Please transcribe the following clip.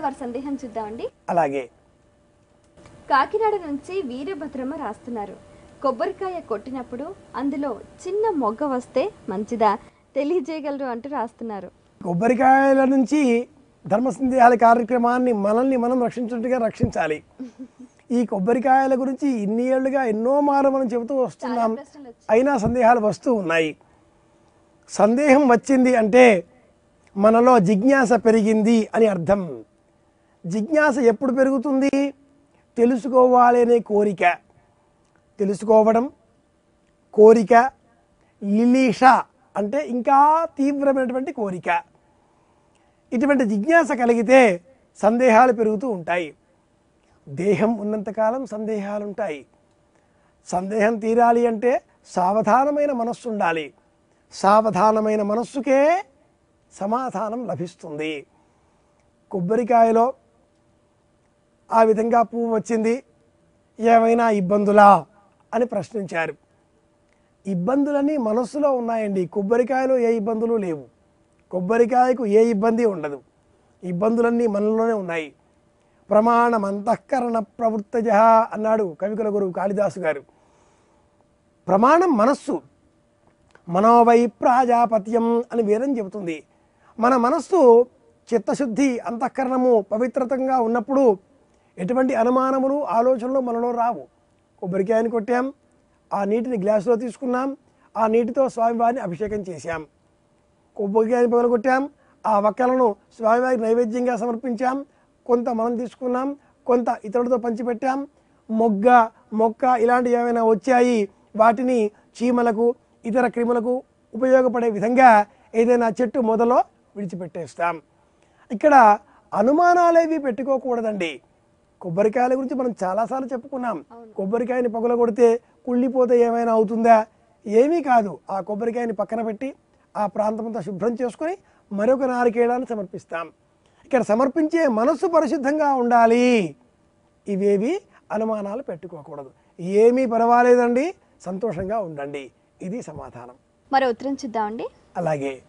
వారి సందేహం చూద్దామండి. అలాగే. కాకినాడ నుంచి వీరభద్రమ్మ రాస్తున్నారు. కొబ్బరికాయ కొట్టినప్పుడు అందులో చిన్న మొగ్గ వస్తే మంచిదా? తెలియజేయగలరు అంటూ రాస్తున్నారు. కొబ్బరికాయల నుంచి ధర్మ సందేహాల కార్యక్రమాన్ని మనల్ని మనం రక్షించున్నట్టుగా రక్షించాలి. ఈ కొబ్బరికాయల గురించి ఇన్ని ఏళ్ళుగా ఎన్నో మార్లు మనం చెబుతూ వస్తున్నాం. అయినా సందేహాలు వస్తూ ఉన్నాయి. సందేహం వచ్చింది అంటే మనలో జిజ్ఞాస పెరిగింది అని అర్థం. జిజ్ఞాస ఎప్పుడు పెరుగుతుంది? తెలుసుకోవాలి అనే కోరిక. తెలుసుకోవడం కోరిక లిలీష అంటే ఇంకా తీవ్రమైనటువంటి కోరిక. ఇటువంటి జిజ్ఞాస కలిగితే సందేహాలు పెరుగుతూ ఉంటాయి. దేహం ఉన్నంతకాలం సందేహాలు ఉంటాయి సందేహం తీరాలి అంటే సావధానమైన మనస్సు ఉండాలి. సావధానమైన మనస్సుకే సమాధానం లభిస్తుంది. కొబ్బరికాయలో ఆ విధంగా పువ్వు వచ్చింది. ఏమైనా ఇబ్బందులా? అని ప్రశ్నించారు. ఇబ్బందులన్నీ మనస్సులో ఉన్నాయండి. కొబ్బరికాయలో ఏ ఇబ్బందులు లేవు. కొబ్బరికాయకు ఏ ఇబ్బంది ఉండదు. ఇబ్బందులన్నీ మనలోనే ఉన్నాయి. ప్రమాణం అంతఃకరణ ప్రవృత్తజ అన్నాడు కవికుల గురువు కాళిదాసు గారు. ప్రమాణం మనస్సు. మనోవై ప్రాజాపత్యం అని వేదం చెబుతుంది. మన మనస్సు చిత్తశుద్ధి అంతఃకరణము పవిత్రతంగా ఉన్నప్పుడు ఎటువంటి అనుమానములు ఆలోచనలు మనలో రావు. కొబ్బరికాయని కొట్టాం ఆ నీటిని గ్లాసులో తీసుకున్నాం ఆ నీటితో స్వామివారిని అభిషేకం చేశాం. కొబ్బరికాయని పగలగొట్టాం ఆ వక్కలను స్వామివారికి నైవేద్యంగా సమర్పించాం కొంత మనం తీసుకున్నాం కొంత ఇతరులతో పంచిపెట్టాం. మొగ్గ మొక్క ఇలాంటివి ఏమైనా వచ్చాయి వాటిని చీమలకు ఇతర క్రిములకు ఉపయోగపడే విధంగా ఏదైనా చెట్టు మొదలో విడిచిపెట్టేస్తాం. ఇక్కడ అనుమానాలేవి పెట్టుకోకూడదండి. కొబ్బరికాయల గురించి మనం చాలాసార్లు చెప్పుకున్నాం. కొబ్బరికాయని పగులగొడితే కుళ్ళిపోతే ఏమైనా అవుతుందా? ఏమీ కాదు. ఆ కొబ్బరికాయని పక్కన పెట్టి ఆ ప్రాంతమంతా శుభ్రం చేసుకొని మరొక నారికేళాన్ని సమర్పిస్తాం. ఇక్కడ సమర్పించే మనస్సు పరిశుద్ధంగా ఉండాలి. ఇవేవి అనుమానాలు పెట్టుకోకూడదు. ఏమీ పర్వాలేదండి. సంతోషంగా ఉండండి. ఇది సమాధానం. మరో ఉత్తరం చూద్దామండి. అలాగే.